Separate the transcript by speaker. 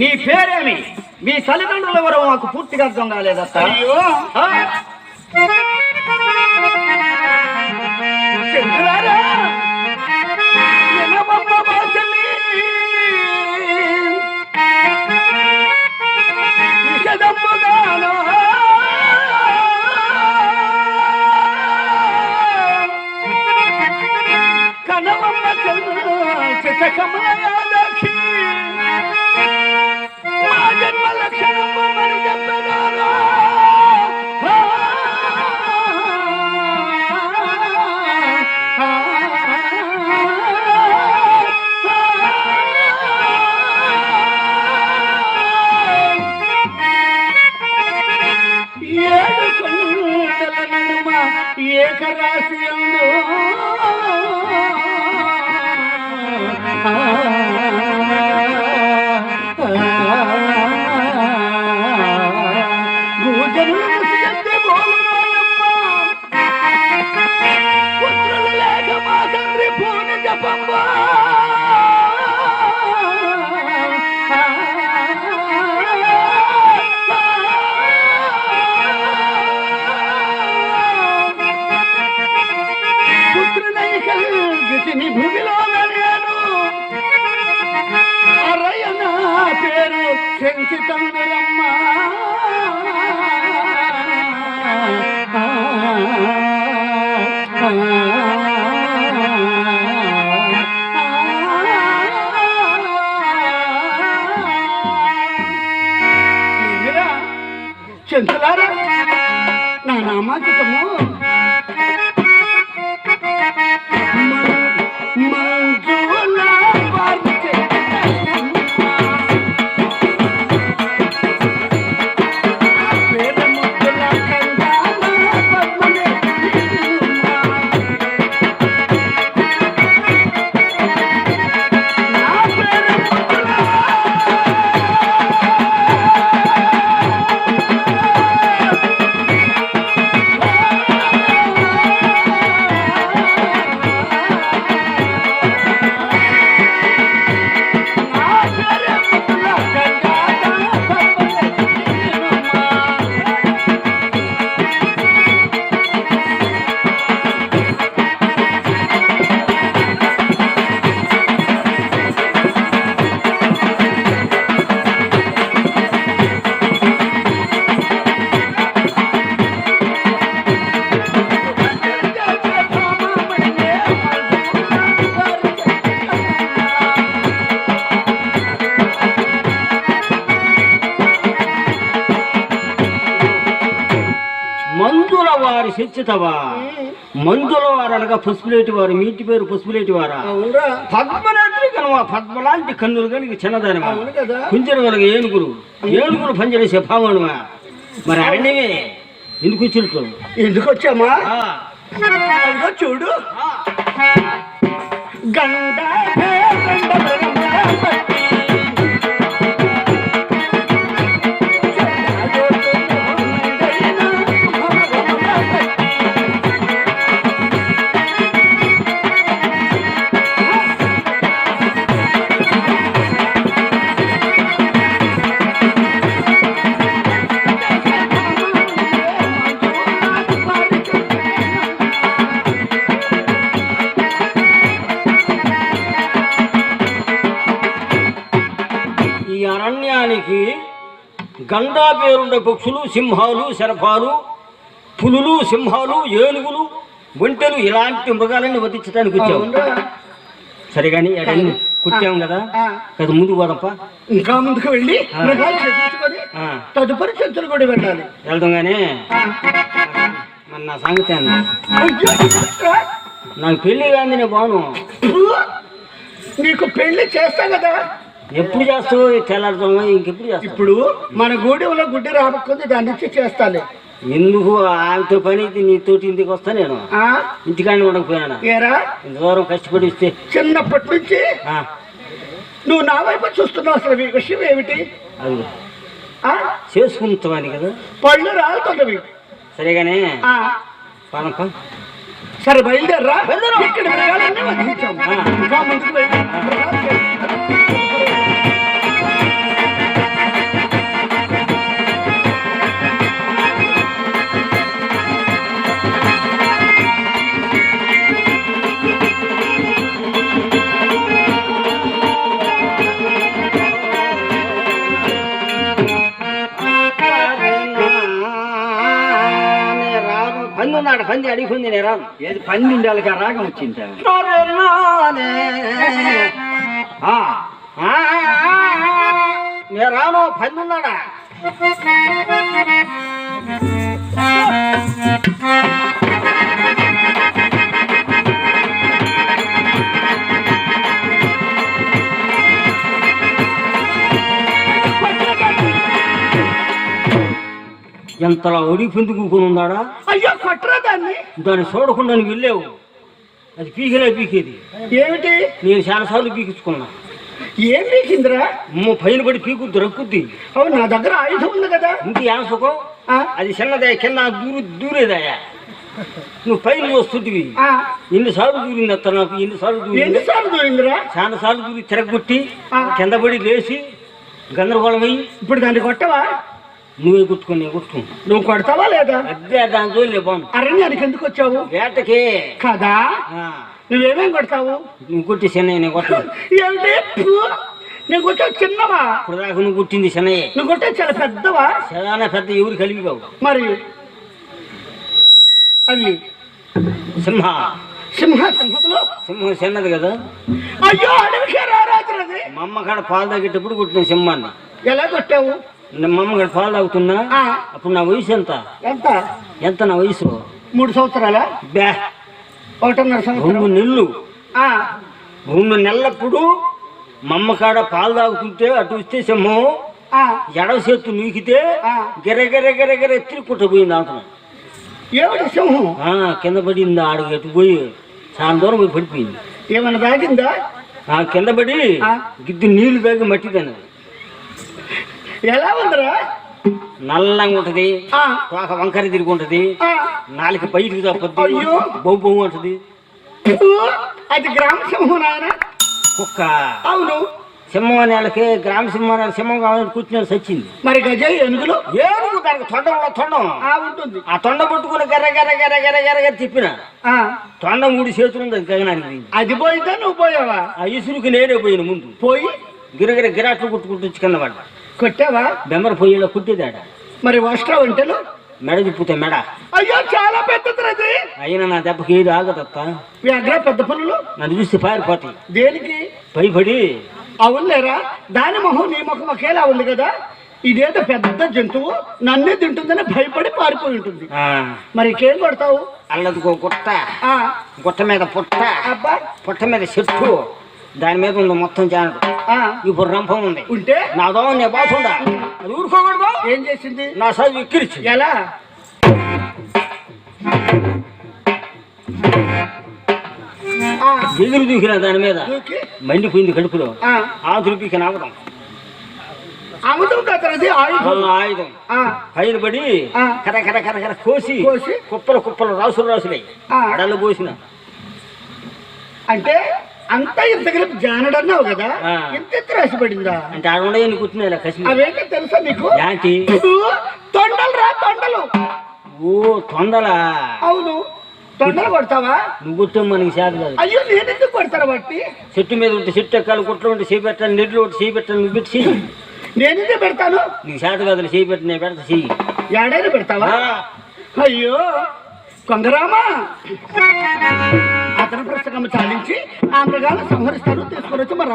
Speaker 1: నీ పేరేమి? మీ తల్లిదండ్రులు ఎవరో మాకు పూర్తిగా అర్థం కాలేదత్త.
Speaker 2: ఏకరాశి శంకితందురమ్మ చెంచులారా? నా నామాంకితము.
Speaker 1: శిక్షితవా మందుల వారు అనగా పసుపులేటి వారు మీ ఇంటి పేరు పసుపులేటి వారా? పద్మరాత్రి కనుమ పద్మలాంటి కన్నులు కలిగి చిన్నదానివా?
Speaker 2: అవును కదా.
Speaker 1: కుంచెర కనుక ఏనుగురు ఏనుగురు పంజరేసే భావనువా మరి అరణ్యమే. ఎందుకు వచ్చినట్టు?
Speaker 2: ఎందుకు వచ్చామా? చూడు. గండ
Speaker 1: గండా పేరుండే పక్షులు సింహాలు శరభాలు పులులు సింహాలు ఏనుగులు ఒంటెలు ఇలాంటి మృగాలన్నీ వధించడానికి వచ్చావు. సరే కానీ అరణ్యం కుట్టాం కదా. కదా ముందు పోదప్ప.
Speaker 2: ఇంకా ముందుకు వెళ్ళి తదుపరి చెంచులు కూడా వెళ్ళాలి
Speaker 1: వెళ్దాం కానీ మరి నా సంగతి నాకు పెళ్ళి కాంది నేను బాను
Speaker 2: నీకు పెళ్ళి చేస్తా కదా.
Speaker 1: ఎప్పుడు చేస్తావు? తెల్లారుతామా ఇంకెప్పుడు చేస్తావు?
Speaker 2: ఇప్పుడు మన గూడెంలో గుడ్డి రాబక్కుంది దాని నుంచి చేస్తాలే.
Speaker 1: ఎందుకు? ఆమెతో పని అయితే నీతోటి ఇంటికి వస్తా నేను.
Speaker 2: ఆ?
Speaker 1: ఇంటికాడ ఉండకపోయినా?
Speaker 2: ఏరా?
Speaker 1: ఇంత దూరం కష్టపడి ఇస్తే
Speaker 2: చిన్నప్పటి నుంచి
Speaker 1: ఆ,
Speaker 2: నువ్వు నా వైపు చూస్తున్నావు అసలు ఈ విషయం ఏమిటి?
Speaker 1: అది
Speaker 2: ఆ?
Speaker 1: చేసుకుంటామని కదా?
Speaker 2: పళ్ళు రాలుతున్నవి.
Speaker 1: సరే కానీ
Speaker 2: ఆ సరే బయలుదేరరా.
Speaker 1: బయలుదేరు.
Speaker 2: ఇక్కడ. ఇంకా ముందుకు వెళ్ళి
Speaker 1: పంది అడిగి పంది నేను రాను
Speaker 2: ఏది ఉండాలి రాగం వచ్చింది?
Speaker 1: నేను రాను పంది ఉన్నాడా? ఎంతలా ఒడిగి పంది కూకొని ఉన్నాడా
Speaker 2: అయ్యో కొట్టరా దాన్ని.
Speaker 1: దాన్ని చూడకుండా నువ్వు వెళ్ళావు. అది పీకిలే పీకేది.
Speaker 2: ఏమిటి?
Speaker 1: నేను చాలాసార్లు పీకించుకున్నా.
Speaker 2: ఏం పీకిందిరా?
Speaker 1: పైన పడి పీకుద్ది రక్కుద్ది.
Speaker 2: అవును నా దగ్గర ఆయుధం ఉంది కదా.
Speaker 1: ఇంటి యాసకో
Speaker 2: ఆ,
Speaker 1: అది చిన్నదే కింద దూరు దూరేదాయా నువ్వు పైన వస్తుంటివి
Speaker 2: ఆ,
Speaker 1: ఎన్నిసార్లు దూరింది అత్త నాకు? ఎన్నిసార్లు దూరింది?
Speaker 2: ఎన్నిసార్లు దూరిందిరా?
Speaker 1: చాలా సార్లు దూరి తిరగొట్టి. కింద పడి లేచి గందరగోళమై
Speaker 2: ఇప్పుడు దాన్ని కొట్టవా?
Speaker 1: నువ్వే కొట్టుకుని నేను కొట్టుకున్నా
Speaker 2: నువ్వు కొడతావా లేదా?
Speaker 1: అదే దాని జోలే బాగుంది
Speaker 2: అరణ్యానికి ఎందుకు వచ్చావు?
Speaker 1: వేటకే.
Speaker 2: కదా? నువ్వేమేం కొడతావు?
Speaker 1: నువ్వు కొట్టి చెన్నయ్య నేను కొట్ట
Speaker 2: ఏమిటి? ఫు, నేను కొట్టే చిన్నవా?
Speaker 1: ఇప్పుడు దాకా నువ్వు కొట్టింది చెన్నయ్య.
Speaker 2: నువ్వు కొట్టే చాలా పెద్దవా?
Speaker 1: చాలా పెద్ద ఎవరు కలిగి కావు.
Speaker 2: మరి? అవి.
Speaker 1: సింహ.
Speaker 2: సింహ సింహములు?
Speaker 1: సింహం చిన్నది కదా.
Speaker 2: అయ్యో అడవికే రారాజులది.
Speaker 1: మా అమ్మ కాడ పాలు తాగేటప్పుడు కొట్టిన సింహాన్ని.
Speaker 2: ఎలా కొట్టావు?
Speaker 1: నా మా అమ్మ కాడ పాలు తాగుతున్నా? అప్పుడు నా వయసు ఎంత?
Speaker 2: ఎంత?
Speaker 1: ఎంత నా వయసు?
Speaker 2: మూడు సంవత్సరాలా?
Speaker 1: బ్యా.
Speaker 2: ఒకటిన్నర సంవత్సరం.
Speaker 1: నెలలు. రెండు నెలలప్పుడు మా అమ్మ కాడ పాలు తాగుతుంటే అటు
Speaker 2: ఆ,
Speaker 1: ఎడవ చేత్తు నూకితే. గిర గిర గిర గిర ఎత్తి కుట్టపోయింది ఆతను
Speaker 2: ఏమిటి సింహం
Speaker 1: కింద పడింది ఆడు ఎటు పోయి చాలా దూరం పోయి పడిపోయింది.
Speaker 2: ఏమైనా తాగిందా?
Speaker 1: కింద పడి. గిద్దు నీళ్ళు తాగి మట్టి తిన్నది
Speaker 2: ఎలా ఉందిరా?
Speaker 1: నల్లంగా ఉంటది. తోక వంకర తిరిగి ఉంటది. నాలుక బయటికి తప్పద్ది.
Speaker 2: అయ్యో.
Speaker 1: బొమ్మ బొమ్మ ఉంటది.
Speaker 2: అది గ్రామ సింహం నాయన?
Speaker 1: కుక్క.
Speaker 2: అవును.
Speaker 1: సింహం అనేళ్ళకి గ్రామ సింహం అనే సింహం కావాలని కూర్చుని సచ్చింది.
Speaker 2: మరి గజ ఏనుగులు
Speaker 1: ఏనుగు దానికి తొండ కూడా తొండం.
Speaker 2: ఆ ఉంటుంది.
Speaker 1: ఆ తొండ పట్టుకుని గర్ర గర్ర గర్ర గర్ర గర్ర గర్ర తిప్పిన. తొండ మూడు చేతులు ఉంది అది గగనానికి.
Speaker 2: అది పోయిందా నువ్వు పోయావా?
Speaker 1: ఆ ఇసురుకి నేనే పోయిన ముందు.
Speaker 2: పోయి?
Speaker 1: గిరగిర గిరాట్లు కుట్టుకుంటూ కింద పడ్డా.
Speaker 2: కొట్టావా?
Speaker 1: బెమ్మర పొయ్యిలో కుట్టేదాడ?
Speaker 2: మరి వస్త్ర వంటలు
Speaker 1: మెడ తిప్పుతే మెడ.
Speaker 2: అయ్యో చాలా పెద్దది
Speaker 1: అయినా నా దెబ్బకి ఏది ఆగదత్త?
Speaker 2: పెద్ద పనులు?
Speaker 1: నన్ను చూసి పారిపోతాయి.
Speaker 2: దేనికి?
Speaker 1: భయపడి
Speaker 2: అవునులేరా దాని మొహం నీ ముఖం ఒకేలా ఉంది కదా? ఇదేదో పెద్ద జంతువు నన్నే తింటుందని భయపడి పారిపోయి ఉంటుంది.
Speaker 1: ఆ,
Speaker 2: మరి ఇంకేం కొడతావు?
Speaker 1: అల్లదికో గుట్ట.
Speaker 2: ఆ,
Speaker 1: గుట్ట మీద పుట్ట.
Speaker 2: అబ్బా.
Speaker 1: పుట్ట మీద చెట్టు. దాని మీద ఉంది మొత్తం జానడు ఇప్పుడు రంపం ఉంది.
Speaker 2: ఉంటే?
Speaker 1: నా దోమ నే బాగుండా అది ఊరుకోకూడదు
Speaker 2: ఏం చేసింది?
Speaker 1: నా చదువు ఎక్కిరిచి
Speaker 2: ఎలా?
Speaker 1: ఎదురు దూకిన దాని మీద? మండిపోయింది కడుపులో.
Speaker 2: ఆ,
Speaker 1: ఆతులు పీకి నాగడం.
Speaker 2: ఆయుధం
Speaker 1: పైన పడి. కర కర కర కర కోసి
Speaker 2: కోసి?
Speaker 1: కుప్పలు కుప్పలు రాసులు రాసులై.
Speaker 2: ఆ.
Speaker 1: అడలు పోసిన.
Speaker 2: అంటే? అంతా ఇంత కలిపి జానడన్నావు కదా?
Speaker 1: ఆ.
Speaker 2: ఇంత ఎత్తు రాసి పడిందా
Speaker 1: అంటే ఆడ ఉండని కూర్చున్నాయి కసి
Speaker 2: అవేంటో తెలుసా నీకు?
Speaker 1: ఏంటి?
Speaker 2: తొండలు రా తొండలు.
Speaker 1: ఓ తొందలా
Speaker 2: అవును. తొండలు కొడతావా?
Speaker 1: నువ్వు కొట్టే మనకి కాదు.
Speaker 2: అయ్యో నేను ఎందుకు కొడతాను బట్టి
Speaker 1: చెట్టు మీద ఉంటే చెట్టు ఎక్కాలి గుట్లో ఉంటే చేయి పెట్టాలి నెడ్లు ఉంటే చేయి పెట్టాలి నువ్వు పెట్టి చెయ్యి.
Speaker 2: నేను ఎందుకు పెడతాను?
Speaker 1: నీకు చేత కాదు చేయి పెట్టి నేను పెడతా చెయ్యి.
Speaker 2: ఏడైనా పెడతావా. అయ్యో కొంగరామా అతని పుస్తకం చాలించి ఆ మృగాలు సంహరిస్తాను తీసుకొని వచ్చి మరి